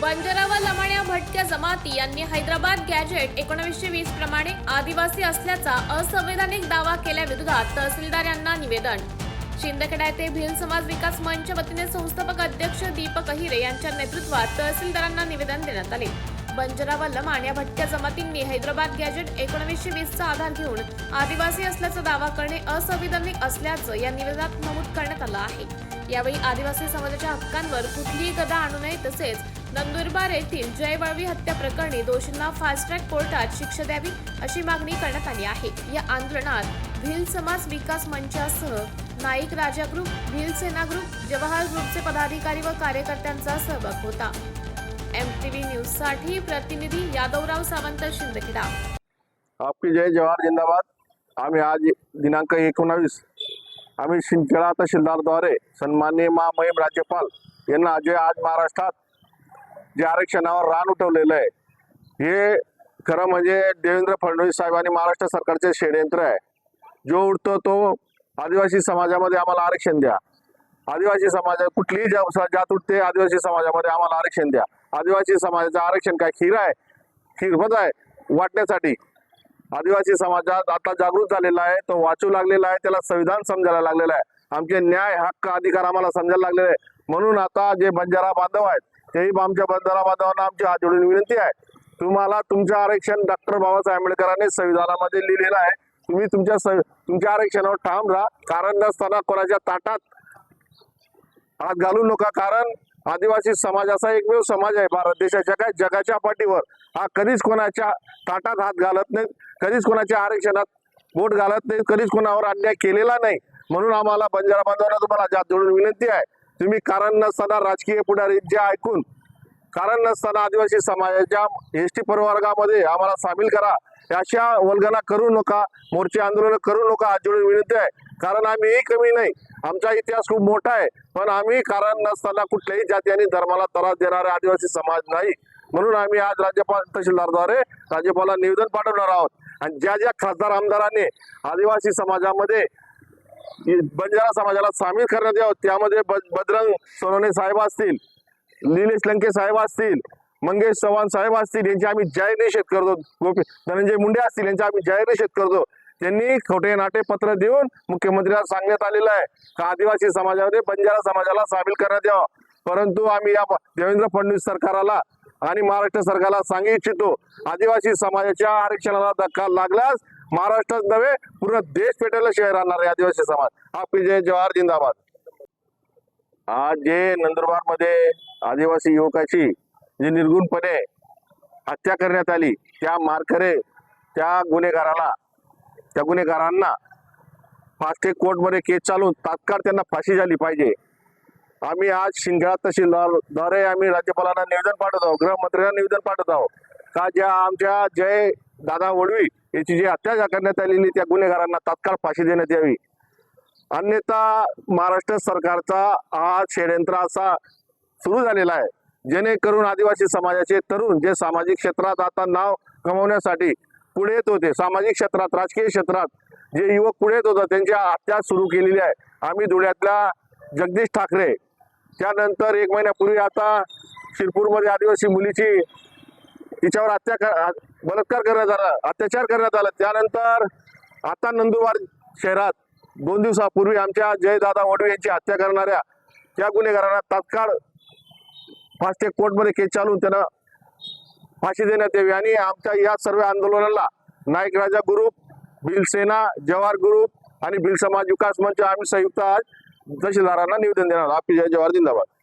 बंजारा व लमाण्या भटक्या जमाती यांनी हैदराबाद गॅजेट एकोणीसशे वीस प्रमाणे आदिवासी असल्याचा असंवैधानिक दावा केल्याविरोधात तहसीलदार यांना निवेदन. शिंदखेडा येथे भिल समाज विकास मंच वतीने संस्थापक अध्यक्ष दीपक अहिरे यांच्या नेतृत्वात तहसीलदारांना निवेदन देण्यात आले. बंजारा व लमाण या भटक्या जमातींनी हैदराबाद गॅजेट एकोणीसशे वीसचा आधार घेऊन आदिवासी असल्याचा दावा करणे असंविधानिक असल्याचं या निवेदनात नमूद करण्यात आलं आहे. यावेळी आदिवासी समाजाच्या हक्कांवर कुठलीही गदा आणू नये तसेच नंदुरबार येथील जय वळवी हत्या प्रकरणी दोषींना फास्ट ट्रॅक कोर्टात शिक्षा द्यावी अशी मागणी करण्यात आली आहे. या आंदोलनात भिल समाज विकास मंचासह नाईक राजा ग्रुप भिल सेना ग्रुप जवाहर ग्रुपचे पदाधिकारी व कार्यकर्त्यांचा सहभाग होता. एम टी व्ही न्यूजसाठी प्रतिनिधी यादवराव सावंत शिंदखेडा. आपकी जय जवाहर जिंदाबाद. आम्ही आज दिनांक एकोणावीस. आम्ही शिंदखेडा तहसीलदारद्वारे सन्माननीय महामहिम राज्यपाल यांना जे आज महाराष्ट्रात जे आरक्षणावर रान उठवलेलं आहे. हे खरं म्हणजे देवेंद्र फडणवीस साहेब आणि महाराष्ट्र सरकारचे षडयंत्र आहे. जो उठतो तो आदिवासी समाजामध्ये आम्हाला आरक्षण द्या. आदिवासी समाजात कुठलीही जात उठते आदिवासी समाजामध्ये आम्हाला आरक्षण द्या. आदिवासी समाजाचं आरक्षण काय खीर आहे? खीरपत आहे? वाटण्यासाठी. आदिवासी समाजात आता जागृत झालेला आहे तो वाचू लागलेला आहे त्याला संविधान समजायला लागलेला आहे. आमचे न्याय हक्क अधिकार आम्हाला समजायला लागलेले आहे. म्हणून आता जे बंजारा बांधव आहेत तेही आमच्या बंजारा बांधवांना आमची हात जोडून विनंती आहे. तुम्हाला तुमचं आरक्षण डॉक्टर बाबासाहेब आंबेडकरांनी संविधानामध्ये लिहिलेलं आहे. तुम्ही तुमच्या तुमच्या आरक्षणावर ठाम राहा. कारण नसताना कोणाच्या ताटात हात घालू नका. कारण आदिवासी समाज असा एकमेव समाज आहे. भारत देशाच्या काय जगाच्या पाठीवर. हा कधीच कोणाच्या ताटात हात घालत नाहीत. कधीच कोणाच्या आरक्षणात बोट घालत नाहीत. कधीच कोणावर अन्याय केलेला नाही. म्हणून आम्हाला बंजारा बांधवांना तुम्हाला जात जोडून विनंती आहे. तुम्ही कारण नसताना राजकीय पुढारी जे ऐकून कारण नसताना आदिवासी समाजाच्या एस टी प्रवर्गामध्ये आम्हाला सामील करा. अशा वल्गना करू नका मोर्चे आंदोलन करू नका हात जोडून विनंती आहे. कारण आम्ही कमी नाही आमचा इतिहास खूप मोठा आहे. पण आम्ही कारण नसताना कुठल्याही जाती आणि धर्माला त्रास देणारे आदिवासी समाज नाही. म्हणून आम्ही आज राज्यपाल तहसीलदारद्वारे राज्यपाला निवेदन पाठवणार आहोत. आणि ज्या ज्या खासदार आमदारांनी आदिवासी समाजामध्ये बंजारा समाजाला सामील करण्यात यावं त्यामध्ये ब- बजरंग सोनवणे साहेब असतील निलेश लंके साहेब असतील मंगेश चव्हाण साहेब असतील यांचे आम्ही जाहीर निषेध करतो गोपी धनंजय मुंडे असतील यांचा आम्ही जाहीर निषेध करतो त्यांनी खोटे नाटे पत्र देऊन मुख्यमंत्र्यांना सांगण्यात आलेलं आहे का आदिवासी समाजामध्ये बंजारा समाजाला सामील करण्यात यावं परंतु आम्ही या देवेंद्र फडणवीस सरकाराला आणि महाराष्ट्र सरकारला सांगू इच्छितो आदिवासी समाजाच्या आरक्षणाला धक्का लागल्यास महाराष्ट्रात नव्हे पूर्ण देश पेटायला शहर आणणार आहे आदिवासी समाज आपली जय जवाहर जिंदाबाद आज जे नंदुरबारमध्ये आदिवासी युवकाची जी निर्गुणपणे हत्या करण्यात आली त्या मारखरे त्या गुन्हेगाराला त्या गुन्हेगारांना फास्ट कोर्टमध्ये केस चालून तात्काळ त्यांना फाशी झाली पाहिजे. आम्ही आज शिंदखेडा तहसीलदारद्वारे आम्ही राज्यपालांना निवेदन पाठवत आहोत गृहमंत्र्यांना निवेदन पाठवत आहोत. का ज्या आमच्या जय दादा वडवी याची जी हत्या करण्यात आलेली त्या गुन्हेगारांना तात्काळ फाशी देण्यात यावी? अन्यथा महाराष्ट्र सरकारचा हा षडयंत्र असा सुरू झालेला आहे. जेणेकरून आदिवासी समाजाचे तरुण जे सामाजिक क्षेत्रात आता नाव कमवण्यासाठी पुढे येत होते सामाजिक क्षेत्रात राजकीय क्षेत्रात जे युवक पुढे येत होता त्यांच्या हत्या सुरू केलेली आहे. आम्ही धुळ्यातल्या जगदीश ठाकरे त्यानंतर एक महिन्यापूर्वी आता शिरपूरमध्ये आदिवासी मुलीची तिच्यावर हत्या कर बलात्कार करण्यात आला अत्याचार करण्यात आला. त्यानंतर आता नंदुरबार शहरात दोन दिवसापूर्वी आमच्या जयदादा वडवे यांची हत्या करणाऱ्या त्या गुन्हेगारांना तात्काळ फास्टॅग कोर्टमध्ये केस चालून त्यांना फाशी देण्यात यावी. आणि आमच्या या सर्व आंदोलनाला नाईक राजा ग्रुप भिलसेना जवाहर ग्रुप आणि भिल समाज विकास मंच आम्ही संयुक्त आज तहसीलदारांना निवेदन देणार आपली जय जवाहर जिंदाबाद.